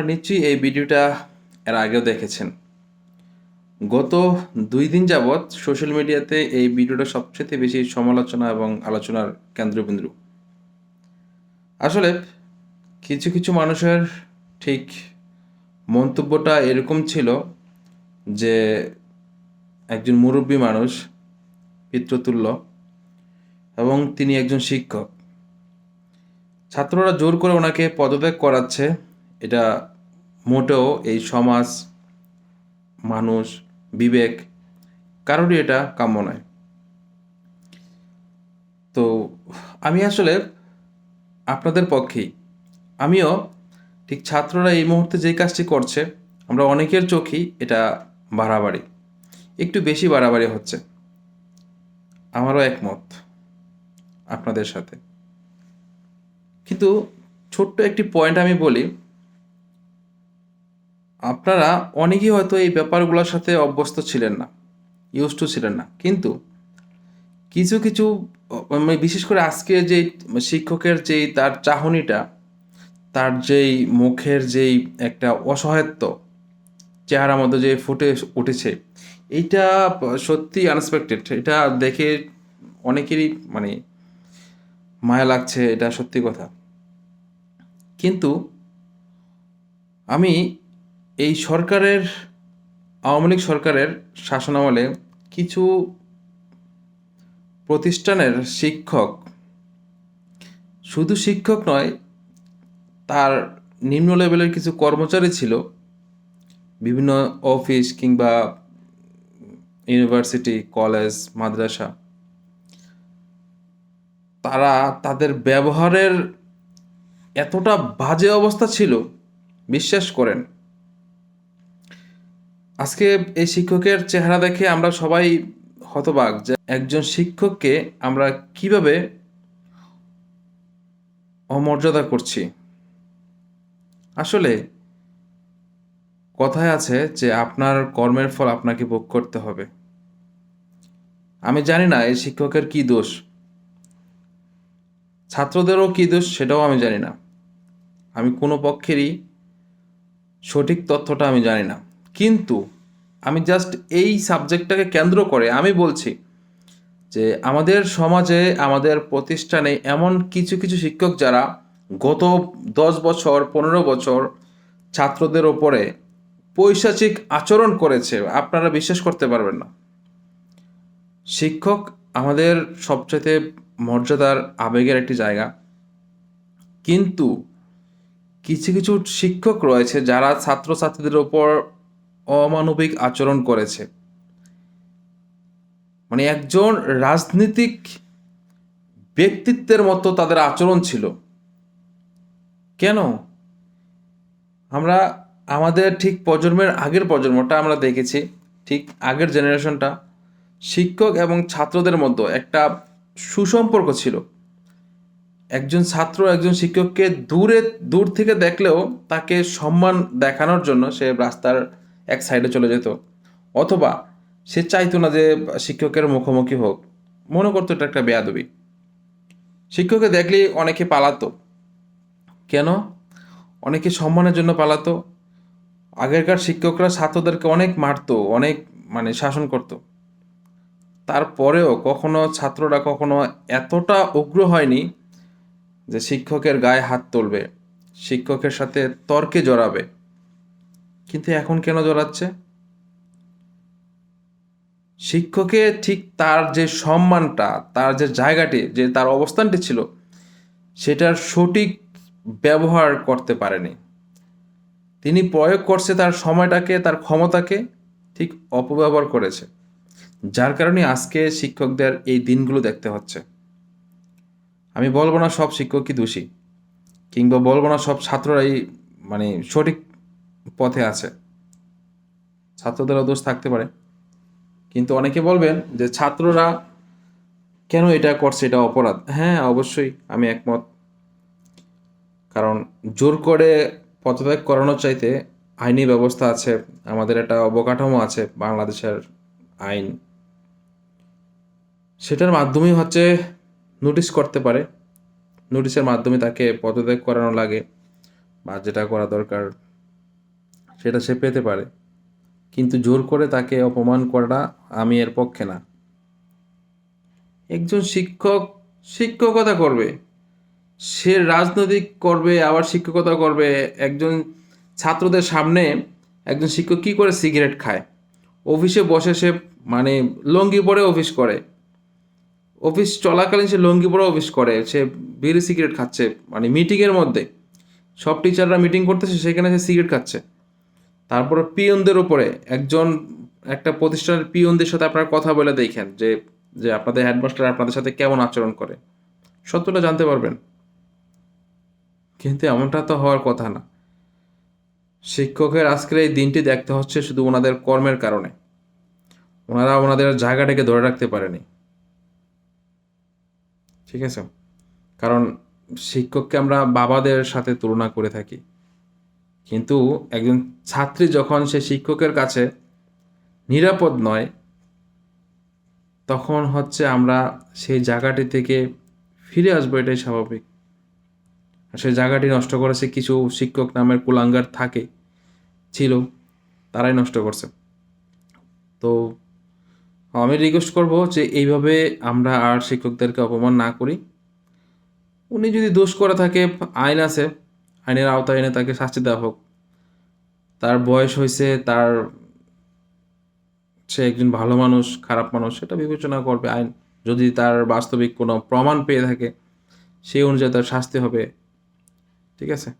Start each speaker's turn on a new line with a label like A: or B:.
A: আপনারা নিশ্চয়ই এই ভিডিওটা এর আগেও দেখেছেন। গত দুই দিন যাবৎ সোশ্যাল মিডিয়াতে এই ভিডিওটা সবচেয়ে বেশি সমালোচনা এবং আলোচনার কেন্দ্রবিন্দু। আসলে কিছু কিছু মানুষের ঠিক মন্তব্যটা এরকম ছিল যে একজন মুরব্বী মানুষ, পিতৃতুল্য, এবং তিনি একজন শিক্ষক। ছাত্ররা জোর করে ওনাকে পদত্যাগ করাচ্ছে, এটা মোটেও এই সমাজ, মানুষ, বিবেক কারোরই এটা কাম্য নয়। তো আমি আসলে আপনাদের পক্ষেই। আমিও ঠিক ছাত্ররা এই মুহূর্তে যে কাজটি করছে, আমরা অনেকের চোখেই এটা বাড়াবাড়ি, একটু বেশি বাড়াবাড়ি হচ্ছে। আমারও একমত আপনাদের সাথে। কিন্তু ছোট্ট একটি পয়েন্ট আমি বলি আপনারা অনেকেই হয়তো এই ব্যাপারগুলোর সাথে অভ্যস্ত ছিলেন না ইউজ টু ছিলেন না। কিন্তু কিছু কিছু মানে বিশেষ করে আজকে যে শিক্ষকের যেই তার চাহনিটা, তার যেই মুখের যেই একটা অসহায়ত্ব, চেহারার মধ্যে যে ফুটে উঠেছে, এইটা সত্যি আনএক্সপেক্টেড এটা দেখে অনেকেরই মানে মায়া লাগছে, এটা সত্যি কথা। কিন্তু আমি এই সরকারের, আওয়ামী লীগ সরকারের শাসনামলে কিছু প্রতিষ্ঠানের শিক্ষক, শুধু শিক্ষক নয়, তার নিম্ন লেভেলের কিছু কর্মচারী ছিল। বিভিন্ন অফিস কিংবা ইউনিভার্সিটি, কলেজ, মাদ্রাসা। তারা তাদের ব্যবহারের এতটা বাজে অবস্থা ছিল, বিশ্বাস করেন। আজকে এই শিক্ষকের চেহারা দেখে আমরা সবাই হতবাক যে একজন শিক্ষককে আমরা কীভাবে অমর্যাদা করছি। আসলে কথায় আছে যে আপনার কর্মের ফল আপনাকে ভোগ করতে হবে। আমি জানি না এই শিক্ষকের কি দোষ। ছাত্রদেরও কী দোষ সেটাও আমি জানি না। আমি কোনো পক্ষেরই সঠিক তথ্যটা আমি জানি না। কিন্তু আমি জাস্ট এই সাবজেক্টটাকে কেন্দ্র করে আমি বলছি যে আমাদের সমাজে, আমাদের প্রতিষ্ঠানে এমন কিছু কিছু শিক্ষক যারা গত দশ বছর, পনেরো বছর ছাত্রদের ওপরে পৈশাচিক আচরণ করেছে, আপনারা বিশ্বাস করতে পারবেন না। শিক্ষক আমাদের সবচেয়ে মর্যাদার, আবেগের একটি জায়গা। কিন্তু কিছু কিছু শিক্ষক রয়েছে যারা ছাত্রছাত্রীদের ওপর অমানবিক আচরণ করেছে। মানে একজন রাজনীতিক ব্যক্তিত্বের মতো তাদের আচরণ ছিল। কেন? আমরা আমাদের ঠিক প্রজন্মের আগের প্রজন্মটা আমরা দেখেছি, ঠিক আগের জেনারেশনটা শিক্ষক এবং ছাত্রদের মধ্যে একটা সুসম্পর্ক ছিল। একজন ছাত্র একজন শিক্ষককে দূরে, দূর থেকে দেখলেও তাকে সম্মান দেখানোর জন্য সে রাস্তার এক সাইডে চলে যেত। অথবা সে চাইতো না যে শিক্ষকের মুখোমুখি হোক। মনে করতো এটা একটা বেয়াদবি। শিক্ষককে দেখলেই অনেকে পালাতো। কেন? অনেকে সম্মানের জন্য পালাতো। আগেরকার শিক্ষকরা ছাত্রদেরকে অনেক মারতো, অনেক মানে শাসন করতো। তারপরেও কখনো ছাত্ররা কখনো এতটা উগ্র হয়নি যে শিক্ষকের গায়ে হাত তুলবে, শিক্ষকের সাথে তর্কে জড়াবে। এখন কেন জড়াচ্ছে? শিক্ষকে ঠিক তার যে সম্মানটা, তার যে জায়গাটি, যে তার অবস্থানটি ছিল, সেটার সঠিক ব্যবহার করতে পারেনি। তিনি প্রয়োগ করছে তার সময়টাকে, তার ক্ষমতাকে, ঠিক অপব্যবহার করেছে। যার কারণে আজকে শিক্ষকদের এই দিনগুলো দেখতে হচ্ছে। আমি বলব না সব শিক্ষকই দোষী, কিংবা বলব না সব ছাত্ররাই মানে সঠিক পথে আছে। ছাত্রদেরও দোষ থাকতে পারে। কিন্তু অনেকে বলবেন যে ছাত্ররা কেন এটা করছে, এটা অপরাধ। হ্যাঁ অবশ্যই আমি একমত। কারণ জোর করে পদত্যাগ করানোর চাইতে আইনি ব্যবস্থা আছে, আমাদের একটা অবকাঠামো আছে, বাংলাদেশের আইন। সেটার মাধ্যমেই হচ্ছে নোটিশ করতে পারে। নোটিশের মাধ্যমে তাকে পদত্যাগ করানো লাগে বা যেটা করা দরকার। সেটা সে পেতে পারে। কিন্তু জোর করে তাকে অপমান করাটা আমি এর পক্ষে না। একজন শিক্ষক শিক্ষকতা করবে। সে রাজনৈতিক করবে, আবার শিক্ষকতা করবে। একজন ছাত্রদের সামনে একজন শিক্ষক কী করে সিগারেট খায়? অফিসে বসে সে মানে লঙ্গি পরে অফিস করে। অফিস চলাকালীন সে লঙ্গি পরে অফিস করে। সে বিড়ি সিগারেট খাচ্ছে। মানে মিটিংয়ের মধ্যে। সব টিচাররা মিটিং করতেছে, সেখানে সে সিগারেট খাচ্ছে। তারপরে পিয়নদের উপরে একজন, একটা প্রতিষ্ঠানের পিয়নদের সাথে আপনারা কথা বলে দেখেন যে যে আপনাদের হেডমাস্টার আপনাদের সাথে কেমন আচরণ করে। সত্যটা জানতে পারবেন। কিন্তু এমনটা তো হওয়ার কথা না। শিক্ষকের আজকের এই দিনটি দেখতে হচ্ছে শুধু ওনাদের কর্মের কারণে। ওনারা ওনাদের জায়গাটাকে ধরে রাখতে পারেনি। ঠিক আছে? কারণ শিক্ষককে আমরা বাবাদের সাথে তুলনা করে থাকি। কিন্তু একজন ছাত্রী যখন সে শিক্ষকের কাছে নিরাপদ নয়, তখন হচ্ছে আমরা সেই জায়গাটি থেকে ফিরে আসব, এটাই স্বাভাবিক। আর সেই জায়গাটি নষ্ট করেছে কিছু শিক্ষক নামের কুলাঙ্গার থাকে, ছিল, তারাই নষ্ট করছে। তো আমি রিকোয়েস্ট করব যে এইভাবে আমরা আর শিক্ষকদেরকে অপমান না করি। উনি যদি দোষ করে থাকে, আইন আছে আইনের আওতায় এনে তাকে শাস্তি দেওয়া হোক। তার বয়স হয়েছে তার সে একজন ভালো মানুষ, খারাপ মানুষ, সেটা বিবেচনা করবে আইন। যদি তার বাস্তবিক কোনো প্রমাণ পেয়ে থাকে, সেই অনুযায়ী তার শাস্তি হবে। ঠিক আছে?